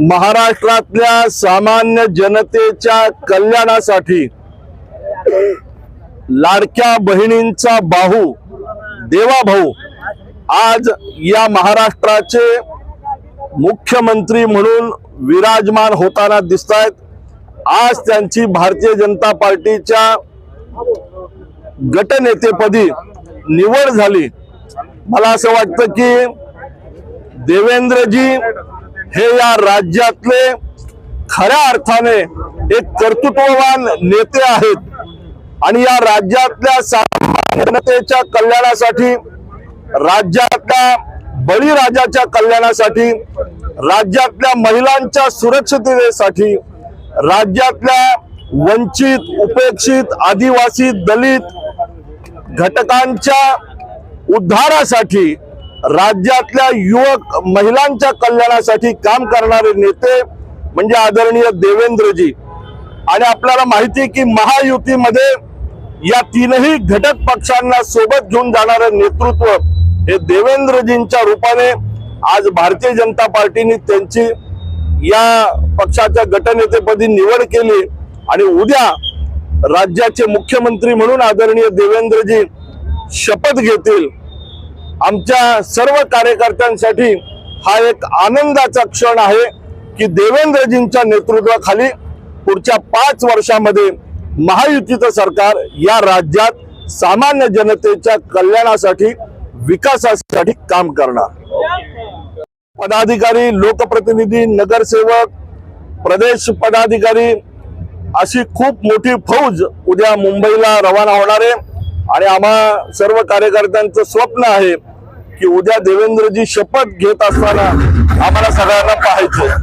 महाराष्ट्रातल्या सामान्य जनतेच्या कल्याणासाठी लाडक्या बहिणींचा बाहू देवाभाऊ आज या महाराष्ट्राचे मुख्यमंत्री म्हणून विराजमान होताना दिसत आहेत आज त्यांची भारतीय जनता पार्टीच्या गटनेतेपदी निवड झाली. मला असं वाटतं की देवेंद्रजी हे या राज्यातले खऱ्या अर्थाने एक कर्तृत्ववान नेते आहेत. आणि या राज्यातल्या सामान्य जनतेच्या कल्याणासाठी राज्यातल्या बळीराजाच्या कल्याणासाठी राज्यातल्या महिलांच्या सुरक्षिततेसाठी राज्यातल्या वंचित उपेक्षित आदिवासी दलित घटकांच्या उद्धारासाठी राज्यातल्या युवक महिलांच्या कल्याणासाठी काम करणारे नेते म्हणजे आदरणीय देवेंद्रजी. आणि आपल्याला माहिती आहे की महायुतीमध्ये या तीनही घटक पक्षांना सोबत घेऊन जाणारं नेतृत्व हे देवेंद्रजींच्या रूपाने आज भारतीय जनता पार्टीने त्यांची या पक्षाच्या गटनेतेपदी निवड केली. आणि उद्या राज्याचे मुख्यमंत्री म्हणून आदरणीय देवेंद्रजी शपथ घेतील. आमच्या सर्व कार्यकर्त्यांसाठी हा एक आनंदाचा क्षण आहे की देवेंद्रजींच्या नेतृत्वाखाली पुढच्या पाच वर्षामध्ये महायुतीचं सरकार या राज्यात सामान्य जनतेच्या कल्याणासाठी विकासासाठी काम करणार. पदाधिकारी लोकप्रतिनिधी नगरसेवक प्रदेश पदाधिकारी अशी खूप मोठी फौज उद्या मुंबईला रवाना होणार आहे. आणि आम्हा सर्व कार्यकर्त्यांचं स्वप्न आहे की उद्या देवेंद्रजी शपथ घेत असताना आम्हाला सगळ्यांना पाहायचं